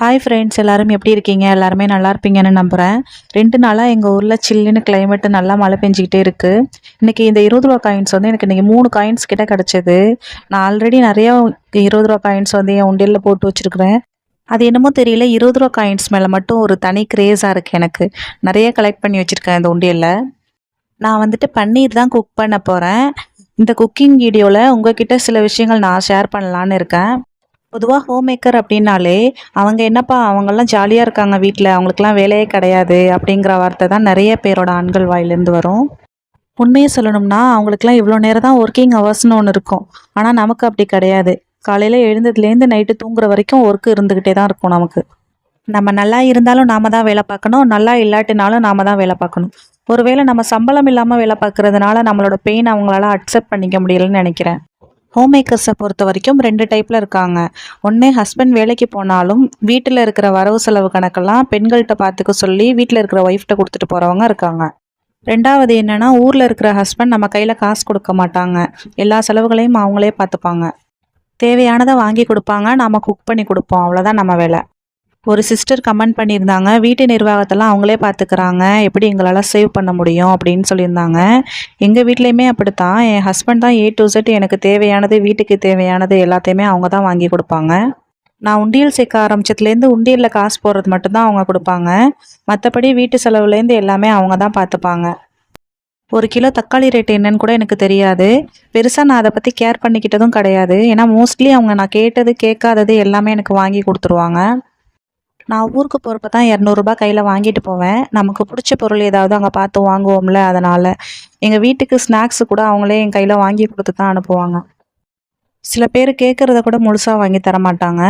Hi friends எல்லாரும் எப்படி இருக்கீங்க? எல்லாருமே நல்லா இருப்பீங்கன்னு நம்புகிறேன் ரெண்டு நாளாக எங்கள் ஊரில் சில்லுன்னு கிளைமேட்டு நல்லா மழை பெஞ்சிக்கிட்டே இருக்குது இன்றைக்கி இந்த இருபது ரூபா காயின்ஸ் வந்து எனக்கு இன்றைக்கி மூணு காயின்ஸ் கிட்ட கிடச்சிது. நான் ஆல்ரெடி நிறையா இருபது ரூபா காயின்ஸ் வந்து என் உண்டியலில் போட்டு வச்சுருக்கிறேன். அது என்னமோ தெரியல இருபது ரூபா காயின்ஸ் மேலே மட்டும் ஒரு தனி கிரேஸாக இருக்குது எனக்கு. நிறைய கலெக்ட் பண்ணி வச்சுருக்கேன் இந்த உண்டியலில். நான் வந்துட்டு பன்னீர் தான் குக் பண்ண போகிறேன் இந்த குக்கிங் வீடியோவில் உங்ககிட்ட சில விஷயங்கள் நான் ஷேர் பண்ணலான்னு இருக்கேன். பொதுவாக ஹோம் மேக்கர் அப்படின்னாலே அவங்க என்னப்பா அவங்கெல்லாம் ஜாலியாக இருக்காங்க வீட்டில் அவங்களுக்குலாம் வேலையே கிடையாது அப்படிங்கிற வார்த்தை தான் நிறைய பேரோட ஆண்கள் வாயிலேருந்து வரும். உண்மையை சொல்லணும்னா அவங்களுக்குலாம் இவ்வளோ நேரம் தான் ஒர்க்கிங் ஹவர்ஸ்னு ஒன்று இருக்கும். ஆனால் நமக்கு அப்படி கிடையாது. காலையில் எழுந்ததுலேருந்து நைட்டு தூங்குற வரைக்கும் ஒர்க்கு இருந்துக்கிட்டே தான் இருக்கும் நமக்கு. நம்ம நல்லா இருந்தாலும் நாம தான் வேலை பார்க்கணும் நல்லா இல்லாட்டினாலும் நாம தான் வேலை பார்க்கணும். ஒருவேளை நம்ம சம்பளம் இல்லாமல் வேலை பார்க்கறதுனால நம்மளோட பெயின் அவங்களால அக்செப்ட் பண்ணிக்க முடியலன்னு நினைக்கிறேன். ஹோம் மேக்கர்ஸை பொறுத்த வரைக்கும் ரெண்டு டைப்பில் இருக்காங்க. ஒன்று ஹஸ்பண்ட் வேலைக்கு போனாலும் வீட்டில் இருக்கிற வரவு செலவு கணக்கெல்லாம் பெண்கள்கிட்ட பார்த்துக்க சொல்லி வீட்டில் இருக்கிற ஒய்ஃப்ட்ட கொடுத்துட்டு போகிறவங்க இருக்காங்க. ரெண்டாவது என்னென்னா ஊரில் இருக்கிற ஹஸ்பண்ட் நம்ம கையில் காசு கொடுக்க மாட்டாங்க. எல்லா செலவுகளையும் அவங்களே பார்த்துப்பாங்க. தேவையானதை வாங்கி கொடுப்பாங்க. நாம் குக் பண்ணி கொடுப்போம். அவ்வளோதான் நம்ம வேலை. ஒரு சிஸ்டர் கமெண்ட் பண்ணியிருந்தாங்க. வீட்டு நிர்வாகத்தெல்லாம் அவங்களே பார்த்துக்கிறாங்க எப்படி எங்களால் சேவ் பண்ண முடியும் அப்படின்னு சொல்லியிருந்தாங்க. எங்கள் வீட்லேயுமே அப்படித்தான். என் ஹஸ்பண்ட் தான் ஏ டு செட் எனக்கு தேவையானது வீட்டுக்கு தேவையானது எல்லாத்தையுமே அவங்க தான் வாங்கி கொடுப்பாங்க. நான் உண்டியல் சேர்க்க ஆரம்பிச்சதுலேருந்து உண்டியலில் காசு போடுறது மட்டும்தான் அவங்க கொடுப்பாங்க. மற்றபடி வீட்டு செலவுலேருந்து எல்லாமே அவங்க தான் பார்த்துப்பாங்க ஒரு கிலோ தக்காளி ரேட் என்னன்னு கூட எனக்கு தெரியாது. பெருசாக நான் அதை பற்றி கேர் பண்ணிக்கிட்டதும் கிடையாது. ஏன்னா மோஸ்ட்லி அவங்க நான் கேட்டது கேட்காதது எல்லாமே எனக்கு வாங்கி கொடுத்துருவாங்க. நான் ஊருக்கு போகிறப்ப தான் இரநூறுபா கையில் வாங்கிட்டு போவேன். நமக்கு பிடிச்ச பொருள் ஏதாவது அங்கே பார்த்து வாங்குவோம்ல அதனால். எங்கள் வீட்டுக்கு ஸ்நாக்ஸு கூட அவங்களே என் கையில் வாங்கி கொடுத்து தான் அனுப்புவாங்க. சில பேர் கேட்குறத கூட முழுசாக வாங்கி தர மாட்டாங்க.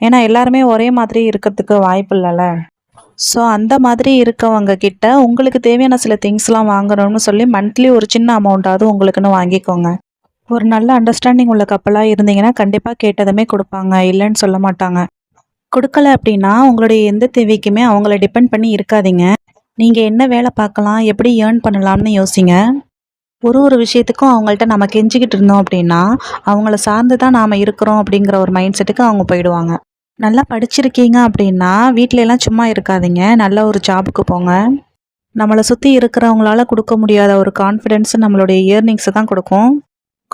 ஏன்னா எல்லாருமே ஒரே மாதிரி இருக்கிறதுக்கு வாய்ப்பு இல்லைல்ல. ஸோ அந்த மாதிரி இருக்கவங்க கிட்ட உங்களுக்கு தேவையான சில திங்ஸ்லாம் வாங்கணும்னு சொல்லி மந்த்லி ஒரு சின்ன அமௌண்ட்டாவது உங்களுக்குன்னு வாங்கிக்கோங்க. ஒரு நல்ல அண்டர்ஸ்டாண்டிங் உள்ள கப்பலாக இருந்தீங்கன்னா கண்டிப்பாக கேட்டதுமே கொடுப்பாங்க. இல்லைன்னு சொல்ல மாட்டாங்க. கொடுக்கல அப்படின்னா உங்களுடைய எந்த தேவைக்குமே அவங்கள டிபெண்ட் பண்ணி இருக்காதீங்க. நீங்கள் என்ன வேலை பார்க்கலாம் எப்படி ஏர்ன் பண்ணலாம்னு யோசிங்க. ஒரு ஒரு விஷயத்துக்கும் அவங்கள்ட்ட நம்ம கெஞ்சிக்கிட்டு இருந்தோம் அப்படின்னா அவங்கள சார்ந்து தான் நாம் இருக்கிறோம் அப்படிங்கிற ஒரு மைண்ட் செட்டுக்கு அவங்க போயிடுவாங்க. நல்லா படிச்சிருக்கீங்க அப்படின்னா வீட்டிலலாம் சும்மா இருக்காதீங்க. நல்ல ஒரு ஜாபுக்கு போங்க. நம்மளை சுற்றி இருக்கிறவங்களால கொடுக்க முடியாத ஒரு கான்ஃபிடென்ஸ் நம்மளுடைய இயர்னிங்ஸை தான் கொடுக்கும்.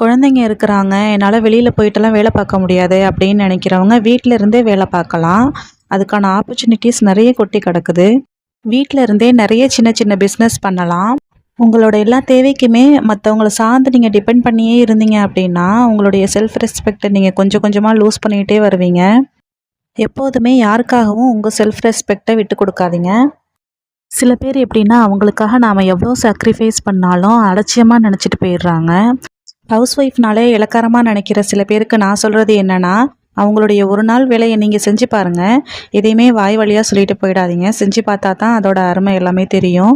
குழந்தைங்க இருக்கிறாங்க என்னால் வெளியில் போயிட்டெல்லாம் வேலை பார்க்க முடியாது அப்படின்னு நினைக்கிறவங்க வீட்டில் இருந்தே வேலை பார்க்கலாம். அதுக்கான ஆப்பர்ச்சுனிட்டிஸ் நிறைய கொட்டி கிடக்குது. வீட்டில் இருந்தே நிறைய சின்ன சின்ன பிஸ்னஸ் பண்ணலாம். உங்களோட எல்லா தேவைக்குமே மற்றவங்கள சார்ந்து நீங்கள் டிபெண்ட் பண்ணியே இருந்தீங்க அப்படின்னா உங்களுடைய செல்ஃப் ரெஸ்பெக்டை நீங்கள் கொஞ்சம் கொஞ்சமாக லூஸ் பண்ணிக்கிட்டே வருவீங்க. எப்போதுமே யாருக்காகவும் உங்கள் செல்ஃப் ரெஸ்பெக்டை விட்டு கொடுக்காதீங்க. சில பேர் எப்படின்னா அவங்களுக்காக நாம் எவ்வளோ சாக்ரிஃபைஸ் பண்ணாலும் அலட்சியமாக நினச்சிட்டு போயிடுறாங்க. ஹவுஸ் ஒய்ஃப்னாலே இலக்காரமாக நினைக்கிற சில பேருக்கு நான் சொல்கிறது என்னென்னா அவங்களுடைய ஒரு நாள் வேலையை நீங்கள் செஞ்சு பாருங்கள் எதையுமே வாய் வழியாக சொல்லிட்டு போயிடாதீங்க. செஞ்சு பார்த்தா தான் அதோட அருமை எல்லாமே தெரியும்.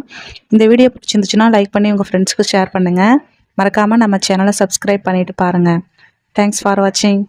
இந்த வீடியோ பிடிச்சிருந்துச்சுன்னா லைக் பண்ணி உங்கள் ஃப்ரெண்ட்ஸ்க்கு ஷேர் பண்ணுங்கள் மறக்காமல் நம்ம சேனலை சப்ஸ்கிரைப் பண்ணிவிட்டு பாருங்கள் தேங்க்ஸ் ஃபார் வாட்சிங்